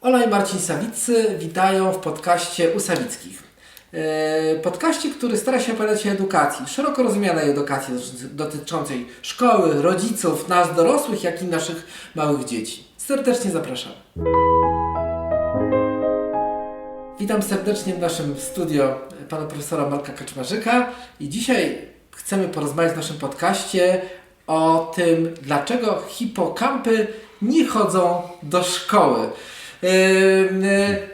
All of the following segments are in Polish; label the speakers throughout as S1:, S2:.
S1: Ola i Marcin Sawicy witają w podcaście u Sawickich. E, Podcaście, który stara się opowiadać o edukacji, szeroko rozumianej edukacji dotyczącej szkoły, rodziców, nas dorosłych, jak i naszych małych dzieci. Serdecznie zapraszam. Witam serdecznie w naszym studio pana profesora Marka Kaczmarzyka i dzisiaj chcemy porozmawiać w naszym podcaście o tym, dlaczego hipokampy nie chodzą do szkoły. Yy,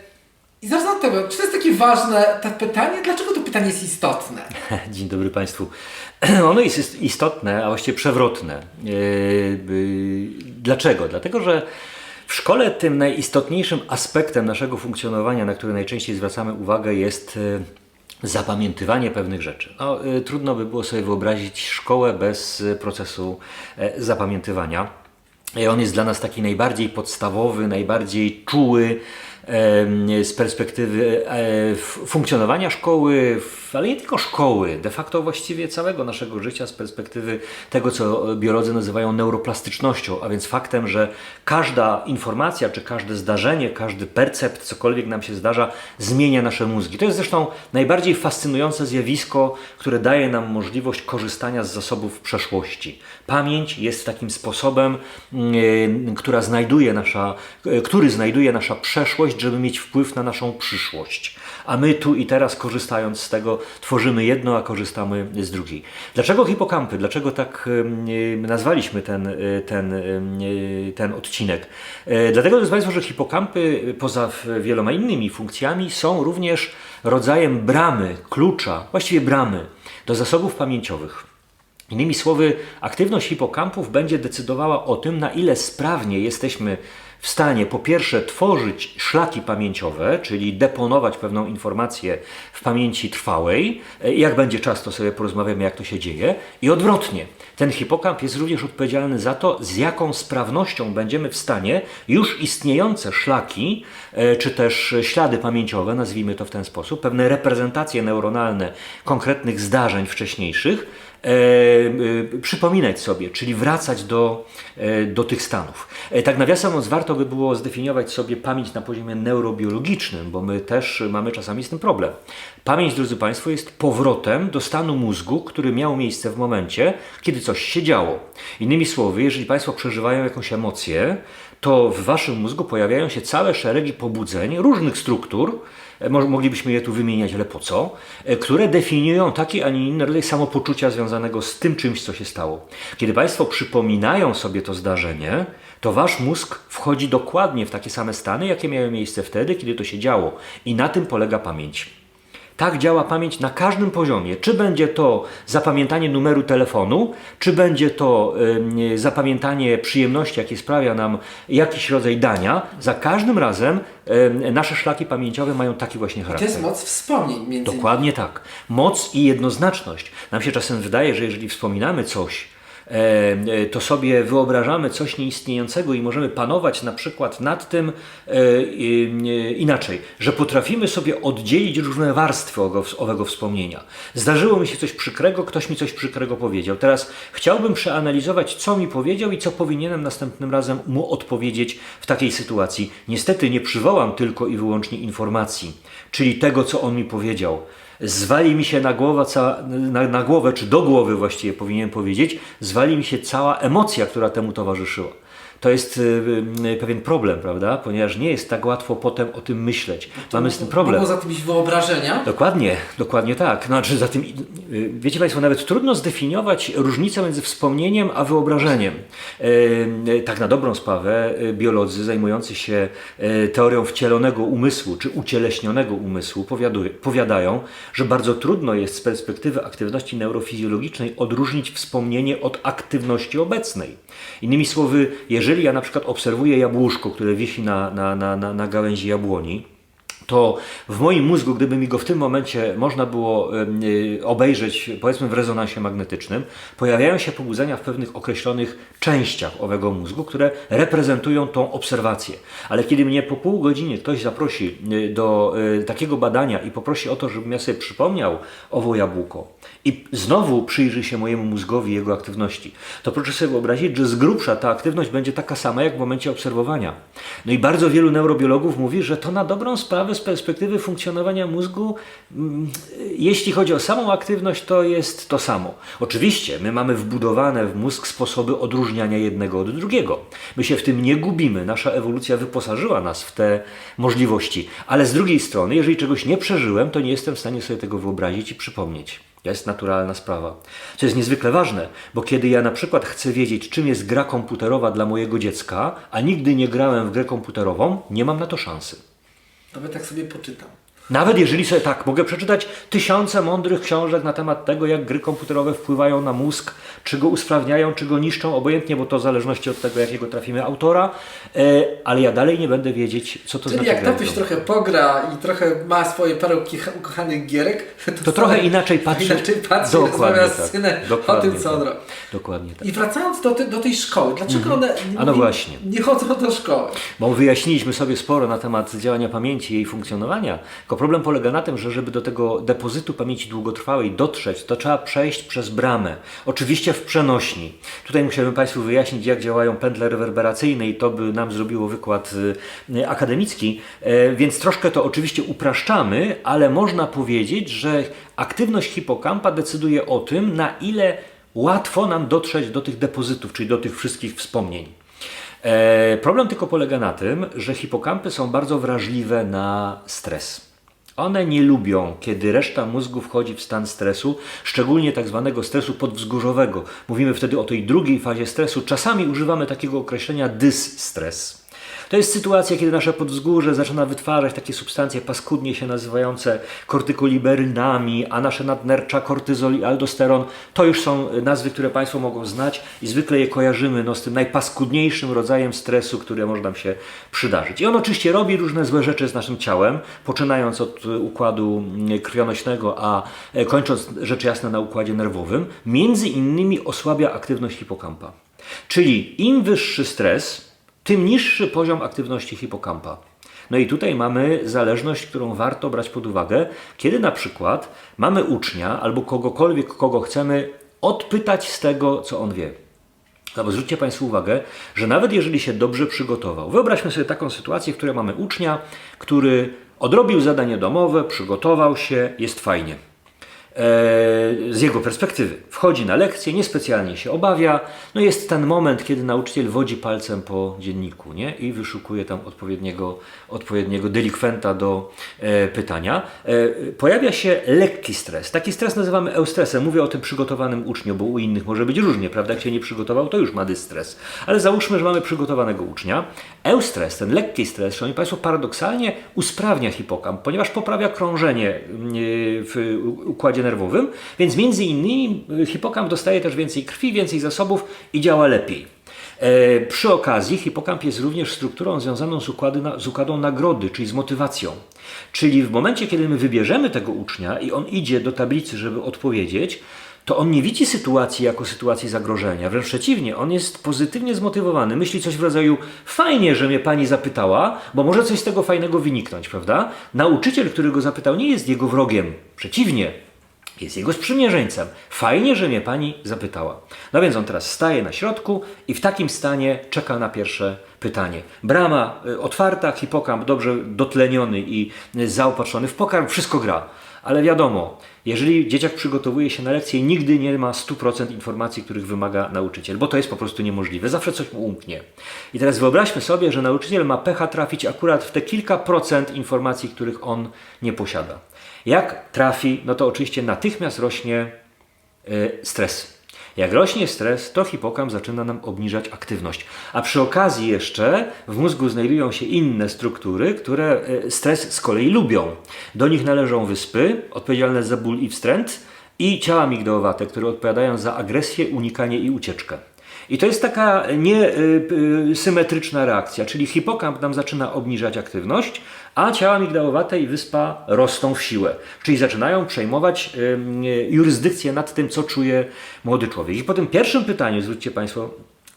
S1: I zacznę od tego, czy to jest takie ważne to pytanie? Dlaczego to pytanie jest istotne?
S2: Dzień dobry Państwu. Ono jest istotne, a właściwie przewrotne. Yy, yy, Dlaczego? Dlatego, że w szkole tym najistotniejszym aspektem naszego funkcjonowania, na który najczęściej zwracamy uwagę, jest yy, zapamiętywanie pewnych rzeczy. No, trudno by było sobie wyobrazić szkołę bez procesu yy, zapamiętywania. I on jest dla nas taki najbardziej podstawowy, najbardziej czuły z perspektywy e, funkcjonowania szkoły, ale nie tylko szkoły, de facto właściwie całego naszego życia z perspektywy tego, co biolodzy nazywają neuroplastycznością, a więc faktem, że każda informacja, czy każde zdarzenie, każdy percept, cokolwiek nam się zdarza, zmienia nasze mózgi. To jest zresztą najbardziej fascynujące zjawisko, które daje nam możliwość korzystania z zasobów przeszłości. Pamięć jest takim sposobem, mm, która znajduje nasza, e, który znajduje nasza przeszłość, żeby mieć wpływ na naszą przyszłość. A my tu i teraz, korzystając z tego, tworzymy jedno, a korzystamy z drugiej. Dlaczego hipokampy? Dlaczego tak nazwaliśmy ten, e, ten, e, ten odcinek? E, Dlatego, drodzy Państwo, że hipokampy, poza wieloma innymi funkcjami, są również rodzajem bramy, klucza, właściwie bramy do zasobów pamięciowych. Innymi słowy, aktywność hipokampów będzie decydowała o tym, na ile sprawnie jesteśmy w stanie po pierwsze tworzyć szlaki pamięciowe, czyli deponować pewną informację w pamięci trwałej. E, Jak będzie czas, to sobie porozmawiamy, jak to się dzieje. I odwrotnie, ten hipokamp jest również odpowiedzialny za to, z jaką sprawnością będziemy w stanie już istniejące szlaki, e, czy też ślady pamięciowe, nazwijmy to w ten sposób, pewne reprezentacje neuronalne konkretnych zdarzeń wcześniejszych, przypominać sobie, czyli wracać do, e, do tych stanów. E, tak nawiasem mówiąc, warto by było zdefiniować sobie pamięć na poziomie neurobiologicznym, bo my też mamy czasami z tym problem. Pamięć, drodzy Państwo, jest powrotem do stanu mózgu, który miał miejsce w momencie, kiedy coś się działo. Innymi słowy, jeżeli Państwo przeżywają jakąś emocję, to w Waszym mózgu pojawiają się całe szeregi pobudzeń różnych struktur, E, Moglibyśmy je tu wymieniać, ale po co? E, Które definiują taki, a nie inny rodzaj samopoczucia związanego z tym czymś, co się stało. Kiedy Państwo przypominają sobie to zdarzenie, to Wasz mózg wchodzi dokładnie w takie same stany, jakie miały miejsce wtedy, kiedy to się działo. I na tym polega pamięć. Tak działa pamięć na każdym poziomie. Czy będzie to zapamiętanie numeru telefonu, czy będzie to em, zapamiętanie przyjemności, jakie sprawia nam jakiś rodzaj dania, za każdym razem em, nasze szlaki pamięciowe mają taki właśnie
S1: To
S2: charakter.
S1: jest moc wspomnień między.
S2: Dokładnie tak. Moc i jednoznaczność. Nam się czasem wydaje, że jeżeli wspominamy coś, to sobie wyobrażamy coś nieistniejącego i możemy panować na przykład nad tym e, e, inaczej, że potrafimy sobie oddzielić różne warstwy owego wspomnienia. Zdarzyło mi się coś przykrego, ktoś mi coś przykrego powiedział. Teraz chciałbym przeanalizować, co mi powiedział i co powinienem następnym razem mu odpowiedzieć w takiej sytuacji. Niestety nie przywołam tylko i wyłącznie informacji, czyli tego, co on mi powiedział. Zwali mi się na głowę, cała, na, na głowę, czy do głowy właściwie powinienem powiedzieć, zwali mi się cała emocja, która temu towarzyszyła. To jest y, y, pewien problem, prawda? Ponieważ nie jest tak łatwo potem o tym myśleć. Mamy z tym problem.
S1: Mogą za tym iść wyobrażenia.
S2: Dokładnie, dokładnie tak. Znaczy za tym, y, wiecie Państwo, nawet trudno zdefiniować różnicę między wspomnieniem a wyobrażeniem. Tak na dobrą sprawę biolodzy zajmujący się teorią wcielonego umysłu czy ucieleśnionego umysłu powiadają, że bardzo trudno jest z perspektywy aktywności neurofizjologicznej odróżnić wspomnienie od aktywności obecnej. Innymi słowy, jeżeli ja na przykład obserwuję jabłuszko, które wisi na, na, na, na, na gałęzi jabłoni, to w moim mózgu, gdyby mi go w tym momencie można było y, obejrzeć, powiedzmy w rezonansie magnetycznym, pojawiają się pobudzenia w pewnych określonych częściach owego mózgu, które reprezentują tą obserwację. Ale kiedy mnie po pół godzinie ktoś zaprosi y, do y, takiego badania i poprosi o to, żebym ja sobie przypomniał owo jabłko i znowu przyjrzy się mojemu mózgowi, jego aktywności, to proszę sobie wyobrazić, że z grubsza ta aktywność będzie taka sama jak w momencie obserwowania. No i bardzo wielu neurobiologów mówi, że to na dobrą sprawę z perspektywy funkcjonowania mózgu, mm, jeśli chodzi o samą aktywność, to jest to samo. Oczywiście my mamy wbudowane w mózg sposoby odróżniania jednego od drugiego. My się w tym nie gubimy. Nasza ewolucja wyposażyła nas w te możliwości. Ale z drugiej strony, jeżeli czegoś nie przeżyłem, to nie jestem w stanie sobie tego wyobrazić i przypomnieć. To jest naturalna sprawa. Co jest niezwykle ważne, bo kiedy ja na przykład chcę wiedzieć, czym jest gra komputerowa dla mojego dziecka, a nigdy nie grałem w grę komputerową, nie mam na to szansy.
S1: Nawet tak sobie poczytam.
S2: Nawet jeżeli sobie tak, mogę przeczytać tysiące mądrych książek na temat tego, jak gry komputerowe wpływają na mózg, czy go usprawniają, czy go niszczą, obojętnie, bo to w zależności od tego, jakiego trafimy autora, e, ale ja dalej nie będę wiedzieć, co to
S1: Czyli
S2: znaczy.
S1: jak
S2: gra
S1: tatuś
S2: w
S1: trochę pogra i trochę ma swoje ukicha- ukochanych gierek,
S2: To trochę inaczej patrzy.
S1: Inaczej patrzy
S2: Dokładnie
S1: rozmawia z
S2: tak.
S1: synem o tym, co
S2: tak.
S1: on robi.
S2: Dokładnie tak.
S1: I wracając do, te, do tej szkoły, dlaczego one
S2: A no
S1: nie,
S2: właśnie.
S1: nie chodzą do szkoły?
S2: Bo wyjaśniliśmy sobie sporo na temat działania pamięci i jej funkcjonowania. Tylko problem polega na tym, że żeby do tego depozytu pamięci długotrwałej dotrzeć, to trzeba przejść przez bramę. Oczywiście w przenośni. Tutaj musiałbym Państwu wyjaśnić, jak działają pętle rewerberacyjne i to by nam zrobiło wykład y, akademicki. E, więc troszkę to oczywiście upraszczamy, ale można powiedzieć, że aktywność hipokampa decyduje o tym, na ile łatwo nam dotrzeć do tych depozytów, czyli do tych wszystkich wspomnień. E, problem tylko polega na tym, że hipokampy są bardzo wrażliwe na stres. One nie lubią, kiedy reszta mózgu wchodzi w stan stresu, szczególnie tak zwanego stresu podwzgórzowego. Mówimy wtedy o tej drugiej fazie stresu. Czasami używamy takiego określenia dysstres. To jest sytuacja, kiedy nasze podwzgórze zaczyna wytwarzać takie substancje paskudnie się nazywające kortykoliberynami, a nasze nadnercza kortyzol i aldosteron to już są nazwy, które Państwo mogą znać i zwykle je kojarzymy no, z tym najpaskudniejszym rodzajem stresu, który może nam się przydarzyć. I on oczywiście robi różne złe rzeczy z naszym ciałem, poczynając od układu y, krwionośnego, a e, kończąc rzecz jasna na układzie nerwowym. Między innymi osłabia aktywność hipokampa. Czyli im wyższy stres, tym niższy poziom aktywności hipokampa. No i tutaj mamy zależność, którą warto brać pod uwagę, kiedy na przykład mamy ucznia albo kogokolwiek, kogo chcemy odpytać z tego, co on wie. No bo zwróćcie Państwo uwagę, że nawet jeżeli się dobrze przygotował, wyobraźmy sobie taką sytuację, w której mamy ucznia, który odrobił zadanie domowe, przygotował się, jest fajnie. E, z jego perspektywy. Wchodzi na lekcję, niespecjalnie się obawia. No jest ten moment, kiedy nauczyciel wodzi palcem po dzienniku nie? i wyszukuje tam odpowiedniego, odpowiedniego delikwenta do e, pytania. E, pojawia się lekki stres. Taki stres nazywamy eustresem. Mówię o tym przygotowanym uczniu, bo u innych może być różnie, prawda? Jak się nie przygotował, to już ma dystres. Ale załóżmy, że mamy przygotowanego ucznia. Eustres, ten lekki stres, szanowni Państwo, paradoksalnie usprawnia hipokamp, ponieważ poprawia krążenie yy, w układzie nerwowym, więc między innymi y, hipokamp dostaje też więcej krwi, więcej zasobów i działa lepiej. E, przy okazji hipokamp jest również strukturą związaną z, na, z układą nagrody, czyli z motywacją. Czyli w momencie, kiedy my wybierzemy tego ucznia i on idzie do tablicy, żeby odpowiedzieć, to on nie widzi sytuacji jako sytuacji zagrożenia. Wręcz przeciwnie, on jest pozytywnie zmotywowany. Myśli coś w rodzaju: Fajnie, że mnie pani zapytała, bo może coś z tego fajnego wyniknąć, prawda? Nauczyciel, który go zapytał, nie jest jego wrogiem. Przeciwnie, jest jego sprzymierzeńcem. Fajnie, że mnie pani zapytała. No więc on teraz staje na środku i w takim stanie czeka na pierwsze pytanie. Brama y, otwarta, hipokamp dobrze dotleniony i y, zaopatrzony w pokarm, wszystko gra. Ale wiadomo, jeżeli dzieciak przygotowuje się na lekcję, nigdy nie ma 100% informacji, których wymaga nauczyciel, bo to jest po prostu niemożliwe. Zawsze coś mu umknie. I teraz wyobraźmy sobie, że nauczyciel ma pecha trafić akurat w te kilka procent informacji, których on nie posiada. Jak trafi, no to oczywiście natychmiast rośnie y, stres. Jak rośnie stres, to hipokamp zaczyna nam obniżać aktywność. A przy okazji jeszcze w mózgu znajdują się inne struktury, które y, stres z kolei lubią. Do nich należą wyspy odpowiedzialne za ból i wstręt i ciała migdałowate, które odpowiadają za agresję, unikanie i ucieczkę. I to jest taka niesymetryczna reakcja, czyli hipokamp nam zaczyna obniżać aktywność, a ciała migdałowate i wyspa rosną w siłę. Czyli zaczynają przejmować ym, jurysdykcję nad tym, co czuje młody człowiek. I po tym pierwszym pytaniu, zwróćcie Państwo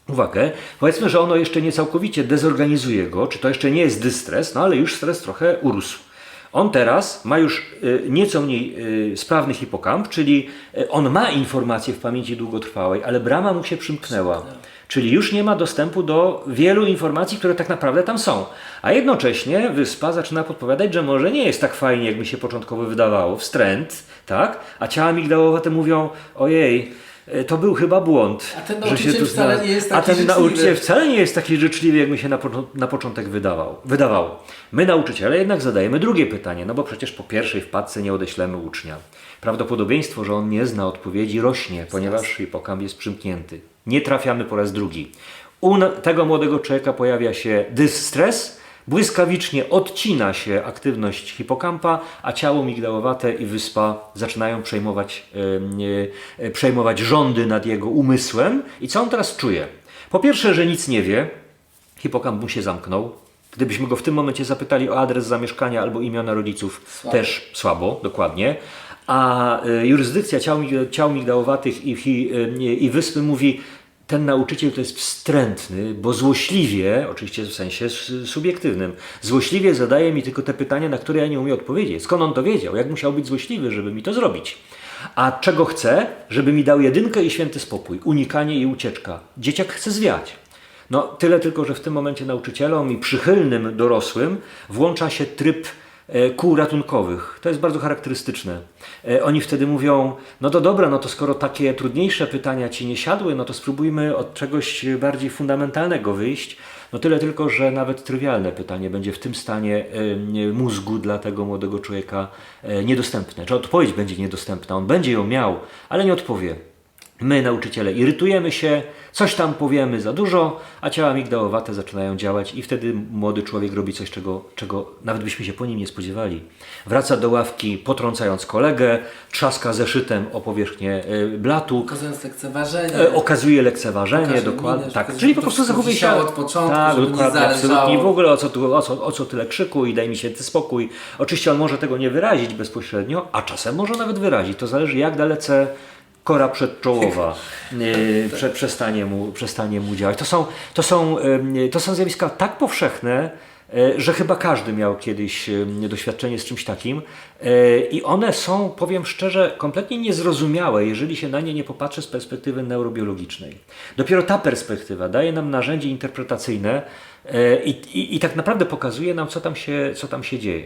S2: uwagę, powiedzmy, że ono jeszcze nie całkowicie dezorganizuje go, czy to jeszcze nie jest dystres, no ale już stres trochę urósł. On teraz ma już y, nieco mniej y, sprawny hipokamp, czyli y, on ma informacje w pamięci długotrwałej, ale brama mu się przymknęła. Czyli już nie ma dostępu do wielu informacji, które tak naprawdę tam są. A jednocześnie wyspa zaczyna podpowiadać, że może nie jest tak fajnie, jakby się początkowo wydawało, wstręt, tak? A ciała migdałowate mówią, ojej, to był chyba błąd.
S1: A ten
S2: że się
S1: nauczyciel
S2: tu
S1: wcale
S2: znalazł.
S1: nie jest
S2: A
S1: taki
S2: ten
S1: życzliwy.
S2: nauczyciel wcale nie jest taki życzliwy, jak mi się na, poczo- na początek wydawał, wydawało. My, nauczyciele, jednak zadajemy drugie pytanie, no bo przecież po pierwszej wpadce nie odeślemy ucznia. Prawdopodobieństwo, że on nie zna odpowiedzi, rośnie, ponieważ hipokamp jest przymknięty. Nie trafiamy po raz drugi. U tego młodego człowieka pojawia się dystres, błyskawicznie odcina się aktywność hipokampa, a ciało migdałowate i wyspa zaczynają przejmować, e, e, przejmować rządy nad jego umysłem. I co on teraz czuje? Po pierwsze, że nic nie wie, hipokamp mu się zamknął. Gdybyśmy go w tym momencie zapytali o adres zamieszkania albo imiona rodziców,
S1: Słabo.
S2: też słabo, dokładnie. A y, jurysdykcja ciał, ciał migdałowatych i, i, y, i wyspy mówi, ten nauczyciel to jest wstrętny, bo złośliwie, oczywiście w sensie subiektywnym, złośliwie zadaje mi tylko te pytania, na które ja nie umiem odpowiedzieć. Skąd on to wiedział? Jak musiał być złośliwy, żeby mi to zrobić? A czego chce? Żeby mi dał jedynkę i święty spokój, unikanie i ucieczka. Dzieciak chce zwiać. No tyle tylko, że w tym momencie nauczycielom i przychylnym dorosłym włącza się tryb kół ratunkowych. To jest bardzo charakterystyczne. E, Oni wtedy mówią, no to dobra, no to skoro takie trudniejsze pytania Ci nie siadły, no to spróbujmy od czegoś bardziej fundamentalnego wyjść. No tyle tylko, że nawet trywialne pytanie będzie w tym stanie e, mózgu dla tego młodego człowieka e, niedostępne. Czy odpowiedź będzie niedostępna, on będzie ją miał, ale nie odpowie. My, nauczyciele, irytujemy się, coś tam powiemy za dużo, a ciała migdałowate zaczynają działać i wtedy młody człowiek robi coś, czego, czego nawet byśmy się po nim nie spodziewali. Wraca do ławki, potrącając kolegę, trzaska zeszytem o powierzchnię y, blatu,
S1: Pokazując lekceważenie.
S2: e, okazuje lekceważenie, dokładnie. tak, czyli po prostu zachowuje się.
S1: od początku,
S2: tak,
S1: żeby nie
S2: dokładnie,
S1: zależało.
S2: absolutnie. I w ogóle o co, tu, o, co, o co tyle krzyku i daj mi się ty spokój. Oczywiście on może tego nie wyrazić bezpośrednio, a czasem może nawet wyrazić. To zależy jak dalece kora przedczołowa e, prze, przestanie, mu, przestanie mu działać. To są, to, są, e, to są zjawiska tak powszechne, e, że chyba każdy miał kiedyś doświadczenie z czymś takim i one są, powiem szczerze, kompletnie niezrozumiałe, jeżeli się na nie nie popatrzy z perspektywy neurobiologicznej. Dopiero ta perspektywa daje nam narzędzie interpretacyjne i, i, i tak naprawdę pokazuje nam, co tam się, co tam się dzieje.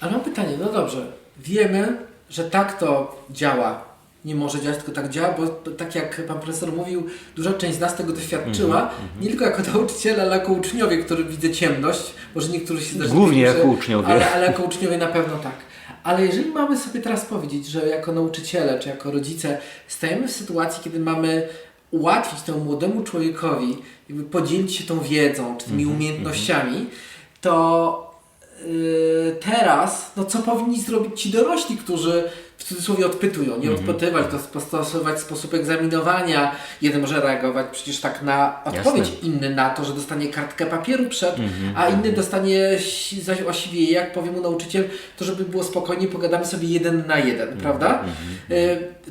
S1: Ale mam pytanie, no dobrze, wiemy, że tak to działa. Nie może działać, tylko tak działa, bo to, tak jak pan profesor mówił, duża część z nas tego doświadczyła,
S2: Mhm,
S1: nie tylko jako nauczyciele, ale jako uczniowie, którzy widzę ciemność, może niektórzy się zdarzyli.
S2: Głównie jako uczniowie.
S1: Ale, ale jako uczniowie na pewno tak. Ale jeżeli mamy sobie teraz powiedzieć, że jako nauczyciele czy jako rodzice stajemy w sytuacji, kiedy mamy ułatwić temu młodemu człowiekowi, jakby podzielić się tą wiedzą czy tymi umiejętnościami, to Yy, teraz, no co powinni zrobić ci dorośli, którzy w cudzysłowie odpytują, nie odpytywać, to stosować sposób egzaminowania. Jeden może reagować przecież tak na odpowiedź,
S2: Jasne.
S1: inny na to, że dostanie kartkę papieru przed, a inny dostanie zaś właściwie, jak powie mu nauczyciel, to żeby było spokojnie, pogadamy sobie jeden na jeden, prawda? Yy,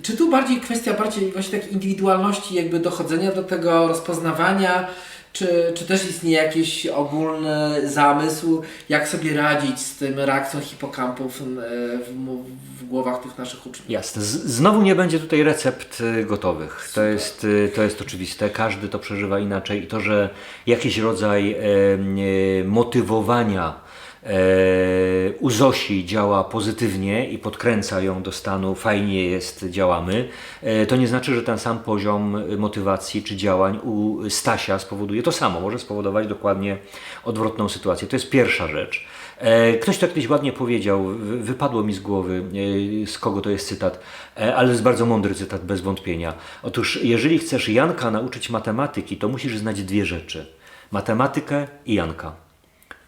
S1: czy tu bardziej kwestia bardziej właśnie takiej indywidualności, jakby dochodzenia do tego, rozpoznawania, czy, czy też istnieje jakiś ogólny zamysł, jak sobie radzić z tym reakcją hipokampów w, w głowach tych naszych uczniów?
S2: Jasne. Z, znowu nie będzie tutaj recept y, gotowych. To jest, y, to jest oczywiste. Każdy to przeżywa inaczej. I to, że jakiś rodzaj e, motywowania u Zosi działa pozytywnie i podkręca ją do stanu fajnie jest, działamy, e, to nie znaczy, że ten sam poziom motywacji czy działań u Stasia spowoduje to samo. Może spowodować dokładnie odwrotną sytuację. To jest pierwsza rzecz. E, Ktoś to kiedyś ładnie powiedział, wy- wypadło mi z głowy, e, z kogo to jest cytat, e, ale jest bardzo mądry cytat, bez wątpienia. Otóż, jeżeli chcesz Janka nauczyć matematyki, to musisz znać dwie rzeczy: matematykę i Janka.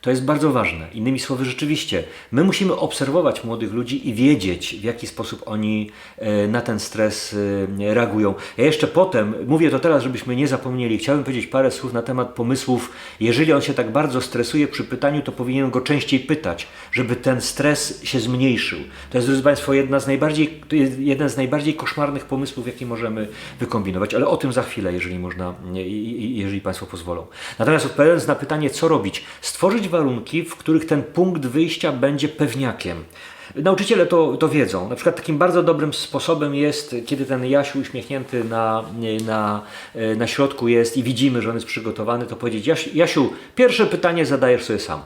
S2: To jest bardzo ważne. Innymi słowy, rzeczywiście, my musimy obserwować młodych ludzi i wiedzieć, w jaki sposób oni e, na ten stres e, reagują. Ja jeszcze potem, mówię to teraz, żebyśmy nie zapomnieli, chciałbym powiedzieć parę słów na temat pomysłów. Jeżeli on się tak bardzo stresuje przy pytaniu, to powinien go częściej pytać, żeby ten stres się zmniejszył. To jest, drodzy Państwo, jedna z najbardziej, jeden z najbardziej koszmarnych pomysłów, jaki możemy wykombinować, ale o tym za chwilę, jeżeli można, jeżeli Państwo pozwolą. Natomiast odpowiadając na pytanie, co robić, stworzyć warunki, w których ten punkt wyjścia będzie pewniakiem. Nauczyciele to, to wiedzą. Na przykład takim bardzo dobrym sposobem jest, kiedy ten Jasiu uśmiechnięty na, na, na środku jest i widzimy, że on jest przygotowany, to powiedzieć, Jasiu, Jasiu pierwsze pytanie zadajesz sobie sam.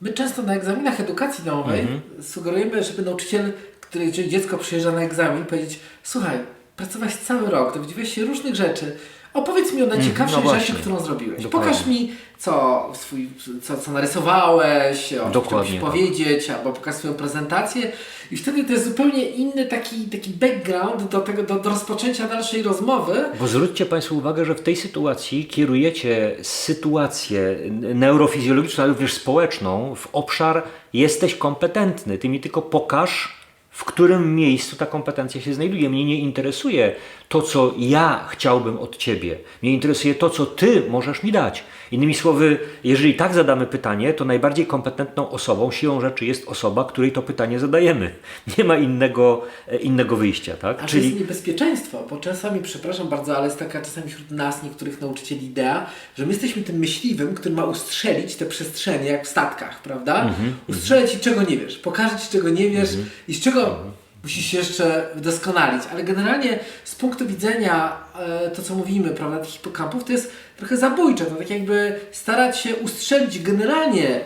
S1: My często na egzaminach edukacji domowej
S2: Mhm.
S1: sugerujemy, żeby nauczyciel, który dziecko przyjeżdża na egzamin, powiedzieć: Słuchaj, pracowałeś cały rok, dowiedziałeś się różnych rzeczy. Opowiedz mi o najciekawszej
S2: no właśnie.
S1: rzeczy, którą zrobiłeś.
S2: Dokładnie.
S1: Pokaż mi, co, swój, co, co narysowałeś, o czym
S2: Dokładnie
S1: chciałbyś
S2: tak.
S1: powiedzieć, albo pokaż swoją prezentację. I wtedy to jest zupełnie inny taki, taki background do, tego, do, do rozpoczęcia dalszej rozmowy.
S2: Bo zwróćcie Państwo uwagę, że w tej sytuacji kierujecie sytuację neurofizjologiczną, ale również społeczną w obszar jesteś kompetentny. Ty mi tylko pokaż, w którym miejscu ta kompetencja się znajduje. Mnie nie interesuje to, co ja chciałbym od Ciebie. Mnie interesuje to, co Ty możesz mi dać. Innymi słowy, jeżeli tak zadamy pytanie, to najbardziej kompetentną osobą siłą rzeczy jest osoba, której to pytanie zadajemy. Nie ma innego, e, innego wyjścia, tak?
S1: A to jest niebezpieczeństwo, bo czasami, przepraszam bardzo, ale jest taka czasami wśród nas, niektórych nauczycieli idea, że my jesteśmy tym myśliwym, który ma ustrzelić te przestrzenie, jak w statkach, prawda?
S2: Mhm,
S1: Ustrzelić ci czego nie wiesz, pokaże ci czego nie wiesz i z czego musisz się jeszcze wydoskonalić. Ale generalnie z punktu widzenia e, to, co mówimy, prawda, tych hipokampów, to jest trochę zabójcze. To tak jakby starać się ustrzelić generalnie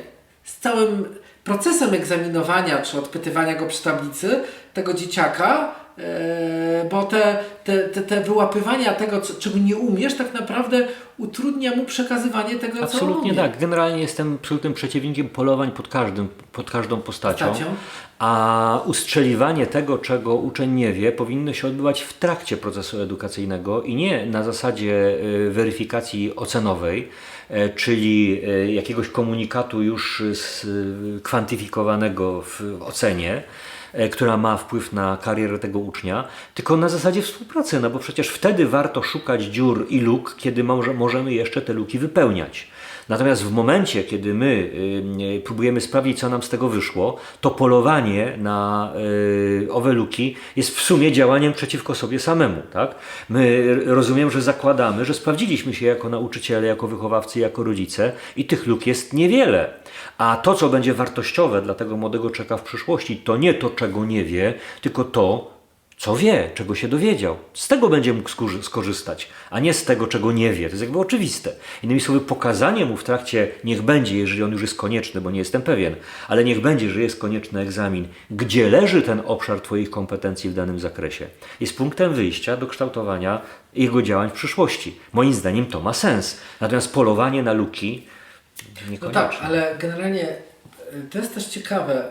S1: z całym procesem egzaminowania czy odpytywania go przy tablicy tego dzieciaka, bo te, te, te, te wyłapywania tego, co, czego nie umiesz, tak naprawdę utrudnia mu przekazywanie tego, co
S2: Absolutnie tak. Generalnie jestem absolutnym przeciwnikiem polowań pod, każdym, pod każdą postacią.
S1: Postacią.
S2: A ustrzeliwanie tego, czego uczeń nie wie, powinno się odbywać w trakcie procesu edukacyjnego i nie na zasadzie y, weryfikacji ocenowej, e, czyli e, jakiegoś komunikatu już skwantyfikowanego w ocenie e, która ma wpływ na karierę tego ucznia, tylko na zasadzie współpracy, no bo przecież wtedy warto szukać dziur i luk, kiedy może, możemy jeszcze te luki wypełniać. Natomiast w momencie, kiedy my y, próbujemy sprawdzić, co nam z tego wyszło, to polowanie na y, owe luki jest w sumie działaniem przeciwko sobie samemu. Tak? My rozumiem, że zakładamy, że sprawdziliśmy się jako nauczyciele, jako wychowawcy, jako rodzice i tych luk jest niewiele. A to, co będzie wartościowe dla tego młodego czeka w przyszłości, to nie to, czego nie wie, tylko to, co wie, czego się dowiedział. Z tego będzie mógł skorzystać, a nie z tego, czego nie wie. To jest jakby oczywiste. Innymi słowy, pokazanie mu w trakcie, niech będzie, jeżeli on już jest konieczny, bo nie jestem pewien, ale niech będzie, że jest konieczny egzamin, gdzie leży ten obszar Twoich kompetencji w danym zakresie, jest punktem wyjścia do kształtowania jego działań w przyszłości. Moim zdaniem to ma sens. Natomiast polowanie na luki
S1: No tak, ale generalnie y, to jest też ciekawe,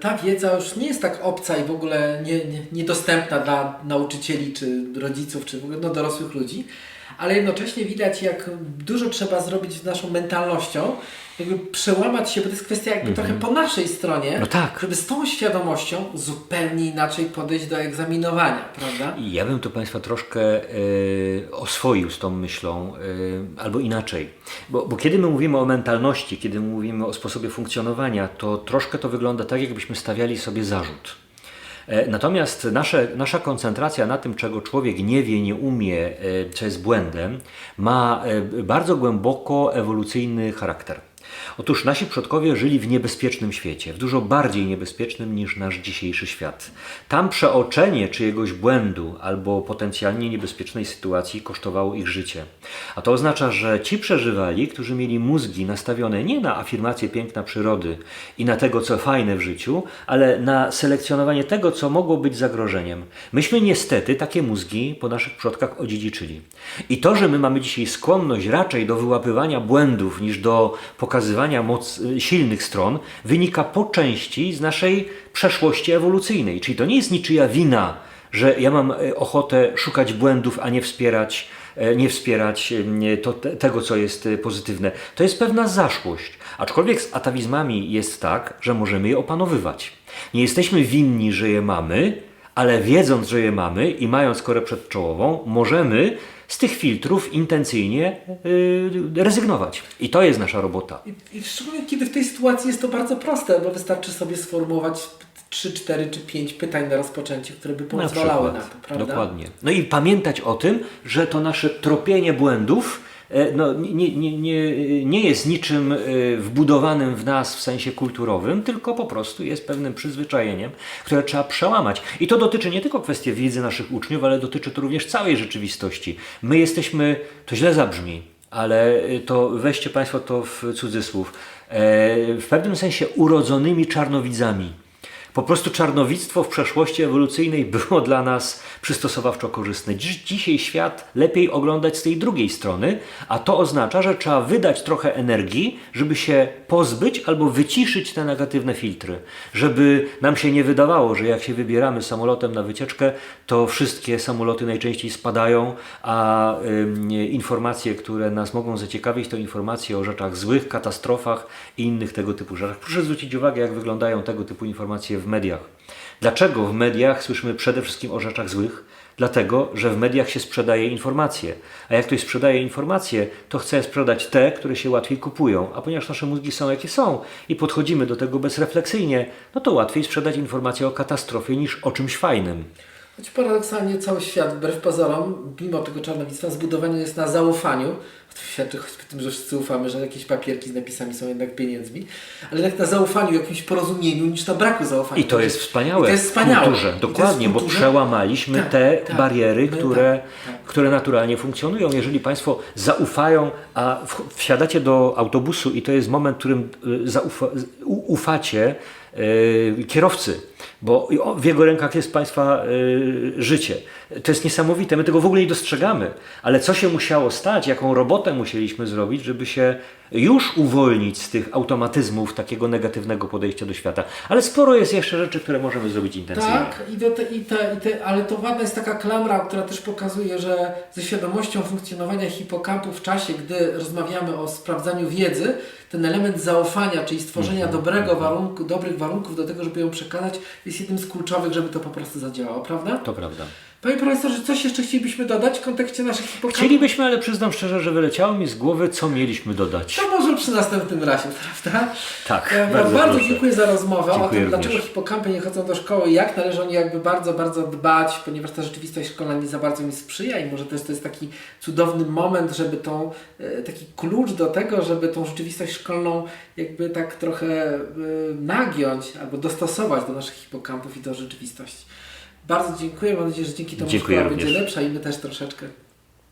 S1: ta wiedza już nie jest tak obca i w ogóle nie, nie, niedostępna dla nauczycieli, czy rodziców, czy w ogóle no, dorosłych ludzi, ale jednocześnie widać, jak dużo trzeba zrobić z naszą mentalnością, jakby przełamać się, bo to jest kwestia jakby trochę po naszej stronie,
S2: Mhm. No tak.
S1: żeby z tą świadomością zupełnie inaczej podejść do egzaminowania, prawda?
S2: I Ja bym tu Państwa troszkę e, oswoił z tą myślą, e, albo inaczej. Bo, bo kiedy my mówimy o mentalności, kiedy mówimy o sposobie funkcjonowania, to troszkę to wygląda tak, jakbyśmy stawiali sobie zarzut. E, Natomiast nasze, nasza koncentracja na tym, czego człowiek nie wie, nie umie, e, co jest błędem, ma e, bardzo głęboko ewolucyjny charakter. Otóż nasi przodkowie żyli w niebezpiecznym świecie, w dużo bardziej niebezpiecznym niż nasz dzisiejszy świat. Tam przeoczenie czyjegoś błędu albo potencjalnie niebezpiecznej sytuacji kosztowało ich życie. A to oznacza, że ci przeżywali, którzy mieli mózgi nastawione nie na afirmację piękna przyrody i na tego, co fajne w życiu, ale na selekcjonowanie tego, co mogło być zagrożeniem. Myśmy niestety takie mózgi po naszych przodkach odziedziczyli. I to, że my mamy dzisiaj skłonność raczej do wyłapywania błędów niż do pokazywania moc, silnych stron, wynika po części z naszej przeszłości ewolucyjnej. Czyli to nie jest niczyja wina, że ja mam e, ochotę szukać błędów, a nie wspierać e, nie wspierać to, te, tego, co jest pozytywne. To jest pewna zaszłość. Aczkolwiek z atawizmami jest tak, że możemy je opanowywać. Nie jesteśmy winni, że je mamy, ale wiedząc, że je mamy i mając korę przedczołową, możemy z tych filtrów intencyjnie yy, rezygnować. I to jest nasza robota.
S1: I, I szczególnie kiedy w tej sytuacji jest to bardzo proste, bo wystarczy sobie sformułować 3, 4 czy 5 pytań na rozpoczęcie, które by
S2: Na
S1: pozwalały na,
S2: przykład.
S1: to, prawda?
S2: Dokładnie. No i pamiętać o tym, że to nasze tropienie błędów no, nie, nie, nie, nie jest niczym e, wbudowanym w nas w sensie kulturowym, tylko po prostu jest pewnym przyzwyczajeniem, które trzeba przełamać. I to dotyczy nie tylko kwestii wiedzy naszych uczniów, ale dotyczy to również całej rzeczywistości. My jesteśmy, to źle zabrzmi, ale e, to weźcie Państwo to w cudzysłów, e, w pewnym sensie urodzonymi czarnowidzami. Po prostu czarnowictwo w przeszłości ewolucyjnej było dla nas przystosowawczo korzystne. Dziś, dzisiaj świat lepiej oglądać z tej drugiej strony, a to oznacza, że trzeba wydać trochę energii, żeby się pozbyć albo wyciszyć te negatywne filtry. Żeby nam się nie wydawało, że jak się wybieramy samolotem na wycieczkę, to wszystkie samoloty najczęściej spadają, a ym, informacje, które nas mogą zaciekawić, to informacje o rzeczach złych, katastrofach i innych tego typu rzeczach. Proszę zwrócić uwagę, jak wyglądają tego typu informacje w mediach. Dlaczego w mediach słyszymy przede wszystkim o rzeczach złych? Dlatego, że w mediach się sprzedaje informacje. A jak ktoś sprzedaje informacje, to chce sprzedać te, które się łatwiej kupują. A ponieważ nasze mózgi są jakie są i podchodzimy do tego bezrefleksyjnie, no to łatwiej sprzedać informację o katastrofie niż o czymś fajnym.
S1: Choć paradoksalnie cały świat, wbrew pozorom, mimo tego czarnowictwa, zbudowany jest na zaufaniu. Świadczy choćby tym, że wszyscy ufamy, że jakieś papierki z napisami są jednak pieniędzmi, ale jednak na zaufaniu, jakimś porozumieniu, niż na braku zaufania.
S2: I to jest wspaniałe,
S1: I to jest wspaniałe.
S2: w kulturze. Dokładnie,
S1: w
S2: bo przełamaliśmy
S1: Tak,
S2: te
S1: tak.
S2: bariery, które,
S1: tak, tak.
S2: które naturalnie funkcjonują. Jeżeli Państwo zaufają, a w- wsiadacie do autobusu i to jest moment, w którym y, zaufa, ufacie kierowcy, bo w jego rękach jest Państwa y, życie. To jest niesamowite, my tego w ogóle nie dostrzegamy, ale co się musiało stać, jaką robotę musieliśmy zrobić, żeby się już uwolnić z tych automatyzmów takiego negatywnego podejścia do świata. Ale sporo jest jeszcze rzeczy, które możemy zrobić intensywnie.
S1: Tak, i te, i te, i te, ale to ładna jest taka klamra, która też pokazuje, że ze świadomością funkcjonowania hipokampu w czasie, gdy rozmawiamy o sprawdzaniu wiedzy, ten element zaufania, czyli stworzenia
S2: Mhm.
S1: dobrego warunku, dobrych warunków do tego, żeby ją przekazać, jest jednym z kluczowych, żeby to po prostu zadziałało, prawda?
S2: To prawda.
S1: Panie profesorze, coś jeszcze chcielibyśmy dodać w kontekście naszych hipokampów?
S2: Chcielibyśmy, ale przyznam szczerze, że wyleciało mi z głowy, co mieliśmy dodać.
S1: To może przy następnym razie, prawda?
S2: Tak,
S1: Ja
S2: bardzo
S1: bardzo,
S2: proszę.
S1: dziękuję za rozmowę o
S2: Dziękuję
S1: tym,
S2: również.
S1: dlaczego hipokampy nie chodzą do szkoły, jak należy o nie jakby bardzo, bardzo dbać, ponieważ ta rzeczywistość szkolna nie za bardzo mi sprzyja i może też to jest taki cudowny moment, żeby tą, e, taki klucz do tego, żeby tą rzeczywistość szkolną jakby tak trochę e, nagiąć albo dostosować do naszych hipokampów i do rzeczywistości. Bardzo dziękuję, mam nadzieję, że dzięki temu
S2: Dziękuję
S1: szkoła
S2: również.
S1: będzie lepsza i my też troszeczkę.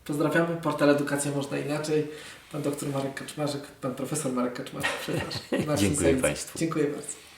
S1: Pozdrawiamy, portal Edukacja Można Inaczej. Pan doktor Marek Kaczmarzyk, pan profesor Marek Kaczmarzyk, przepraszam.
S2: Dziękuję
S1: sędzi.
S2: państwu.
S1: Dziękuję bardzo.